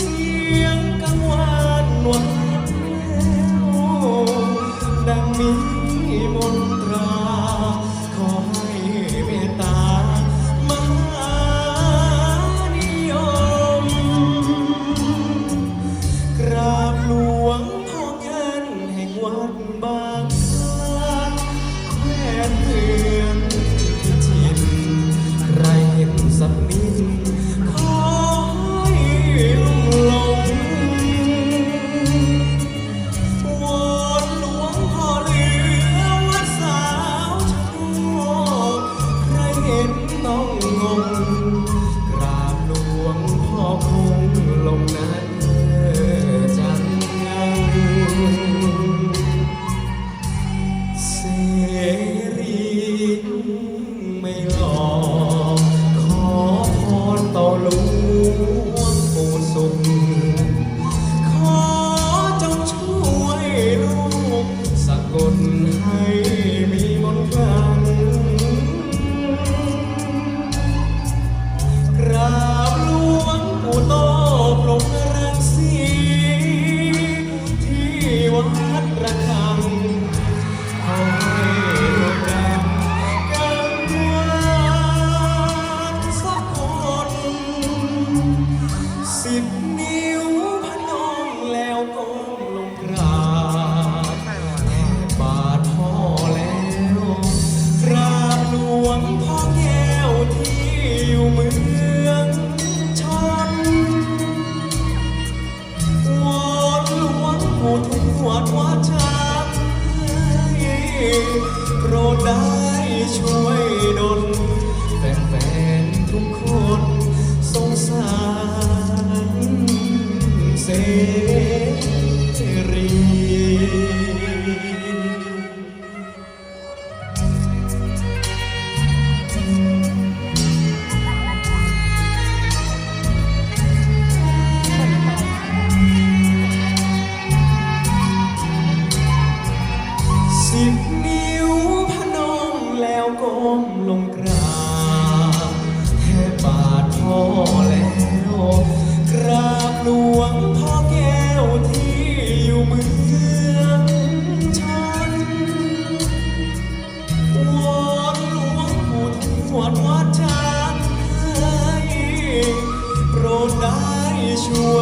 เสียงกังวานหวาน ประคำขอใำกันวันสักคนสิบ chuối đột vẹn vẹn thung khôn sông sáng dễ rình Thank you. ก้มลงกราบแค่บาทพ่อแล้วกราบหลวงพ่อแก้วที่อยู่เมืองชนวอนหลวงปู่ทวดวัดช้างให้โปรดได้ช่วย